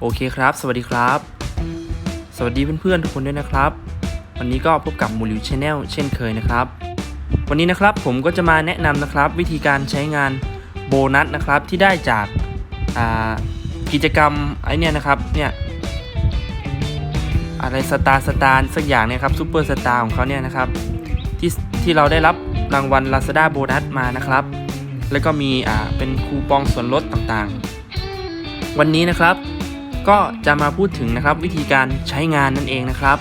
โอเคครับ สวัสดีครับ สวัสดีเพื่อนๆทุกคนด้วยนะครับ วันนี้ก็พบกับมูลิวชาแนลเช่นเคยนะครับ วันนี้นะครับผมก็จะมาแนะนำนะครับ วิธีการใช้งานโบนัสนะครับที่ได้จากากิจกรรมไอเนี่ยนะครับเนี่ยอะไรสตาร์สตาร์สักอย่างเนี่ยครับซูเปอร์สตาร์ของเขาเนี่ยนะครับที่ที่เราได้รับรางวัล Lazada โบนัสมานะครับ แล้วก็มีอ่าเป็นคูปองส่วนลดต่างๆ วันนี้นะครับ ก็จะมาพูดถึงนะครับวิธีการใช้งานนั่นเองนะครับ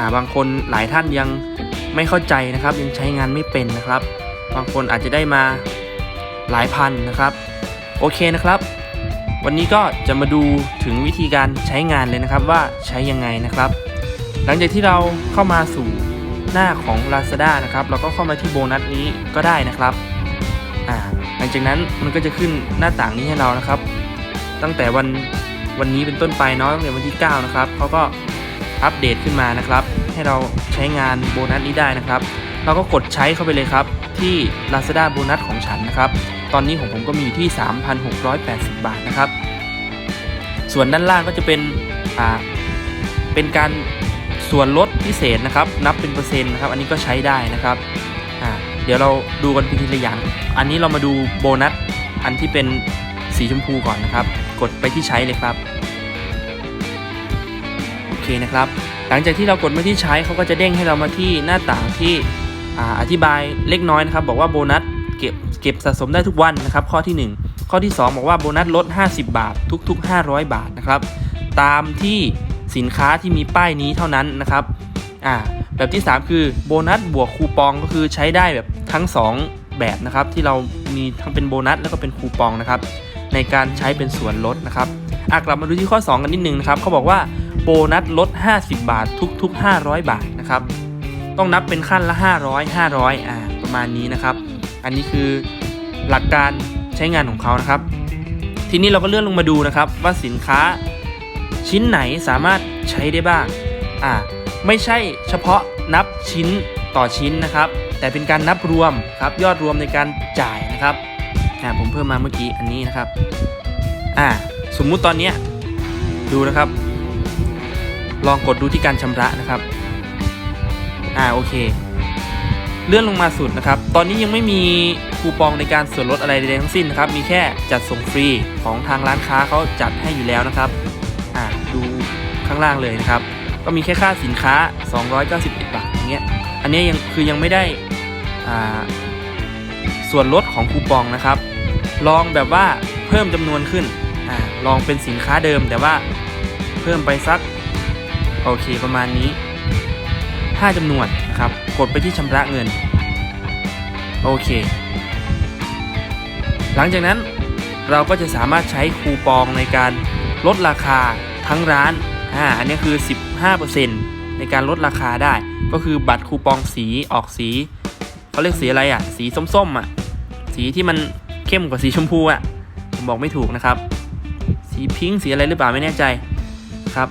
าบางคนหลายท่านยังไม่เข้าใจนะครับ ยังใช้งานไม่เป็นนะครับ บางคนอาจจะได้มาหลายพันนะครับ โอเคนะครับ วันนี้ก็จะมาดูถึงวิธีการใช้งานเลยนะครับว่าใช้ยังไงนะครับ หลังจากที่เราเข้ามาสู่หน้าของ Lazada นะครับ เราก็เข้ามาที่โบนัสนี้ก็ได้นะครับหลังจากนั้นมันก็จะขึ้นหน้าต่างนี้ให้เรานะครับ ตั้งแต่วัน วันนี้เป็นต้นไปเนาะตั้งแต่วันที่ 9 นะครับเขาก็อัปเดตขึ้นมานะครับ ให้เราใช้งานโบนัสนี้ได้นะครับ เราก็กดใช้เข้าไปเลยครับ ที่ Lazada โบนัสของฉันนะครับ ตอนนี้ของผมก็มีอยู่ที่ 3,680 บาทนะครับ ส่วนด้านล่างก็จะเป็นอ่าเป็นการส่วนลดพิเศษนะครับ นับเป็นเปอร์เซ็นต์นะครับ อันนี้ก็ใช้ได้นะครับอ่าเดี๋ยวเราดูกันเป็นทีละอย่าง อันนี้เรามาดูโบนัสอันที่เป็นสีชมพูก่อนนะครับ กดไปที่ใช้เลยครับโอเคนะครับ หลังจากที่เรากดมาที่ใช้เขาก็จะเด้งให้เรามาที่หน้าต่างที่ออธิบายเล็กน้อยนะครับ บอกว่าโบนัสเก็บเก็บสะสมได้ทุกวันนะครับ ข้อที่ 1 ข้อที่ 2 บอกว่าโบนัสลด 50 บาท ทุก ๆ 500 บาทนะครับ ตามที่สินค้าที่มีป้ายนี้เท่านั้นนะครับอ่าแบบที่ 3 คือโบนัสบวกคูปองก็คือใช้ได้แบบทั้ง 2 แบบนะครับ ที่เรามีทั้งเป็นโบนัสแล้วก็เป็นคูปองนะครับ ในการใช้เป็นส่วนลดนะครับอะกลับมาดูที่ข้อ 2 กันนิดนึงนะครับเขาบอกว่าโบนัสลด 50 บาททุก ๆ 500 บาทนะครับต้องนับเป็นขั้นละ 500 500อ่าประมาณนี้นะครับ อันนี้คือหลักการใช้งานของเขานะครับ ทีนี้เราก็เลื่อนลงมาดูนะครับว่าสินค้าชิ้นไหนสามารถใช้ได้บ้างอ่าไม่ใช่เฉพาะนับชิ้นต่อชิ้นนะครับ แต่เป็นการนับรวมครับยอดรวมในการจ่ายนะครับ อ่าผมเพิ่มมาเมื่อกี้อันนี้นะครับ อ่า สมมุติตอนเนี้ยดูนะครับ ลองกดดูที่การชำระนะครับ อ่าโอเค เลื่อนลงมาสุดนะครับ ตอนนี้ยังไม่มีคูปองในการส่วนลดอะไรใดๆทั้งสิ้นนะครับ มีแค่จัดส่งฟรีของทางร้านค้าเขาจัดให้อยู่แล้วนะครับ อ่าดูข้างล่างเลยนะครับ ก็มีแค่ค่าสินค้า 291 บาทอย่างเงี้ย อันนี้ยังคือยังไม่ได้อ่าส่วนลดของคูปองนะครับ ลองแบบว่าเพิ่มจำนวนขึ้นอ่าลองเป็นสินค้าเดิมแต่ว่าเพิ่มไปสักโอเคประมาณนี้ 5จำนวนนะครับกดไปที่ชำระเงินโอเค หลังจากนั้นเราก็จะสามารถใช้คูปองในการลดราคาทั้งร้านอ่าอันนี้คือ 15%ในการลดราคาได้ ก็คือบัตรคูปองสีออกสีเขาเรียกสีอะไรอะ สีส้มๆอะ สีที่มัน เข้มกว่าสีชมพูอะผมบอกไม่ถูกนะครับ สีพิงค์สีอะไรหรือเปล่าไม่แน่ใจครับ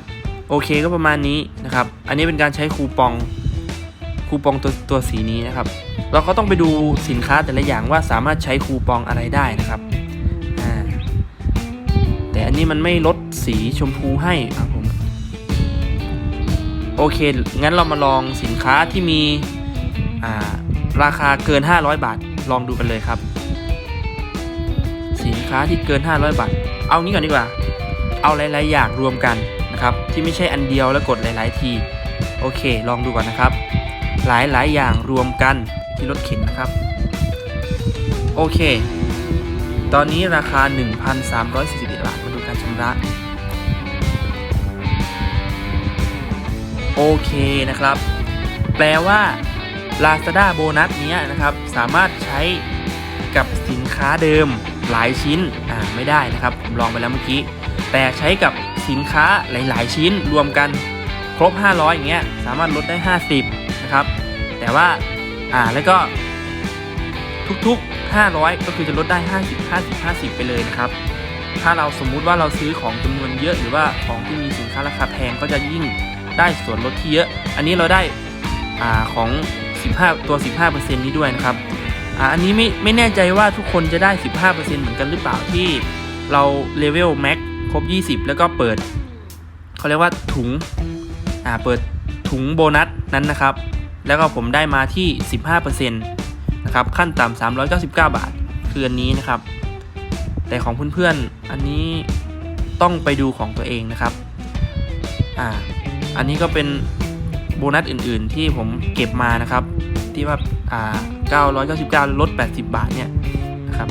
โอเคก็ประมาณนี้นะครับ อันนี้เป็นการใช้คูปองคูปองตัวตัวสีนี้นะครับ เราก็ต้องไปดูสินค้าแต่ละอย่างว่าสามารถใช้คูปองอะไรได้นะครับแต่อันนี้มันไม่ลดสีชมพูให้ครับผมโอเค งั้นเรามาลองสินค้าที่มีาราคาเกิน 500 บาทลองดูกันเลยครับ ค้าที่เกิน 500 บาท เอางี้ก่อนดีกว่า เอาหลาย ๆ อย่างรวมกันนะครับ ที่ไม่ใช่อันเดียวแล้วกดหลาย ๆ ที โอเค ลองดูก่อนนะครับ หลาย ๆ อย่างรวมกันที่รถเข็นนะครับ โอเค ตอนนี้ราคา 1,341บาทมาดูการชำระ โอเคนะครับ แปลว่า Lazada โบนัสเนี้ยนะครับ สามารถใช้กับสินค้าเดิม หลายชิ้นอ่าไม่ได้นะครับ ผมลองไปแล้วเมื่อกี้ แต่ใช้กับสินค้าหลาย ๆ ชิ้นรวมกันครบ 500 อย่างเงี้ยสามารถลดได้ 50 นะครับ แต่ว่าอ่าแล้วก็ทุกๆ 500 ก็คือจะลดได้ 50 50 50 ไปเลยนะครับ ถ้าเราสมมุติว่าเราซื้อของจำนวนเยอะหรือว่าของที่มีสินค้าราคาแพงก็จะยิ่งได้ส่วนลดที่เยอะ อันนี้เราได้อ่าของ 15 ตัว 15%นี้ด้วยนะครับ อันนี้ไม่ไม่แน่ใจว่าทุกคนจะได้ 15%เหมือนกันหรือเปล่าที่เราเลเวลแม็กครบ 20 แล้วก็เปิดเขาเรียกว่าถุงอ่าเปิดถุงโบนัสนั้นนะครับ แล้วก็ผมได้มาที่ 15%นะครับขั้นต่ำ399 บาทคืออันนี้นะครับ แต่ของเพื่อนๆอันนี้ต้องไปดูของตัวเองนะครับอ่าอันนี้ก็เป็นโบนัสอื่นๆที่ผมเก็บมานะครับ ที่ว่าอ่า 999 ลด 80 บาทเนี่ยนะครับ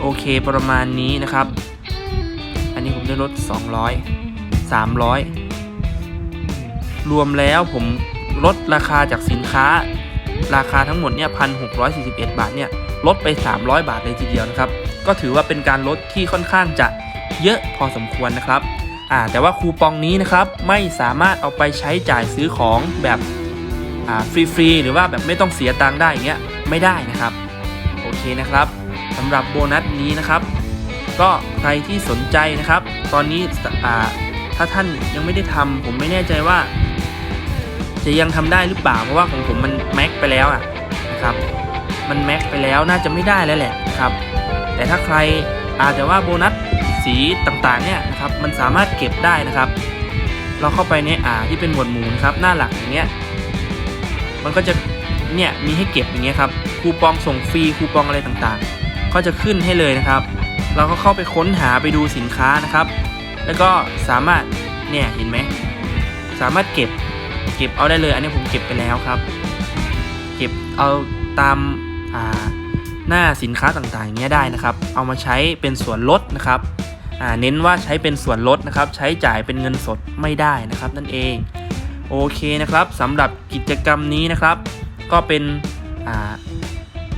โอเคประมาณนี้นะครับ อันนี้ผมได้ลด 200 300 รวมแล้วผมลดราคาจากสินค้า ราคาทั้งหมดเนี่ย1,641บาทเนี่ยลดไป 300 บาทเลยทีเดียวนะครับ ก็ถือว่าเป็นการลดที่ค่อนข้างจะเยอะพอสมควรนะครับอ่าแต่ว่าคูปองนี้นะครับไม่สามารถเอาไปใช้จ่ายซื้อของแบบ ฟรีๆหรือว่าแบบไม่ต้องเสียตังค์ได้อย่างเงี้ยไม่ได้นะครับ โอเคนะครับสำหรับโบนัสนี้นะครับ ก็ใครที่สนใจนะครับ ตอนนี้ถ้าท่านยังไม่ได้ทำผมไม่แน่ใจว่า จะยังทำได้หรือเปล่าเพราะว่าของผมมันแม็กไปแล้วอะนะครับมันแม็กไปแล้วน่าจะไม่ได้แล้วแหละนะครับ แต่ถ้าใครอาจจะว่าโบนัสสีต่างๆเนี่ยนะครับมันสามารถเก็บได้นะครับ เราเข้าไปในอ่าที่เป็นหมวดหมู่นะครับหน้าหลักอย่างเงี้ย มันก็จะเนี่ยมีให้เก็บอย่างเงี้ยครับคูปองส่งฟรีคูปองอะไรต่างๆ ก็จะขึ้นให้เลยนะครับ เราก็เข้าไปค้นหาไปดูสินค้านะครับ แล้วก็สามารถเนี่ยเห็นไหมสามารถเก็บเก็บเอาได้เลย อันนี้ผมเก็บไปแล้วครับ เก็บเอาตามอ่าหน้าสินค้าต่างๆอย่างเงี้ยได้นะครับ เอามาใช้เป็นส่วนลดนะครับอ่าเน้นว่าใช้เป็นส่วนลดนะครับ ใช้จ่ายเป็นเงินสดไม่ได้นะครับนั่นเอง โอเคนะครับสำหรับกิจกรรมนี้นะครับ ก็เป็น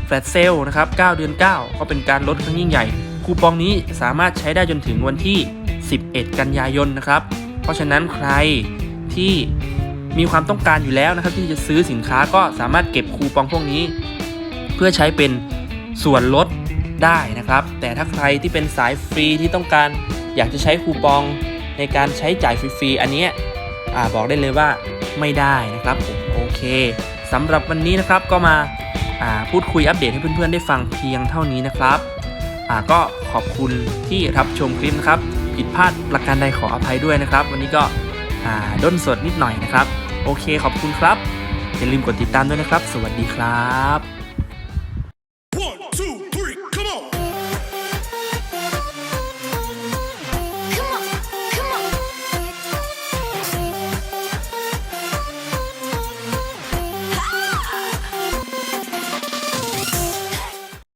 แฟลชเซลนะครับ 9 เดือน 9 ก็เป็นการลดครั้งยิ่งใหญ่ คูปองนี้สามารถใช้ได้จนถึงวันที่ 11 กันยายนนะครับ เพราะฉะนั้นใครที่มีความต้องการอยู่แล้วนะครับ ที่จะซื้อสินค้าก็สามารถเก็บคูปองพวกนี้ เพื่อใช้เป็นส่วนลดได้นะครับ แต่ถ้าใครที่เป็นสายฟรีที่ต้องการอยากจะใช้คูปองในการใช้จ่ายฟรีๆอันเนี้ย อาบอกได้เลยว่าไม่ได้นะครับผมโอเคสำหรับวันนี้นะครับก็มาอ่าพูดคุยอัปเดตให้เพื่อนๆได้ฟังเพียงเท่านี้นะครับอ่าก็ขอบคุณที่รับชมคลิปนะครับ ผิดพลาดประการใดขออภัยด้วยนะครับ วันนี้ก็อ่าด้นสดนิดหน่อยนะครับ โอเคขอบคุณครับอย่าลืมกดติดตามด้วยนะครับ สวัสดีครับ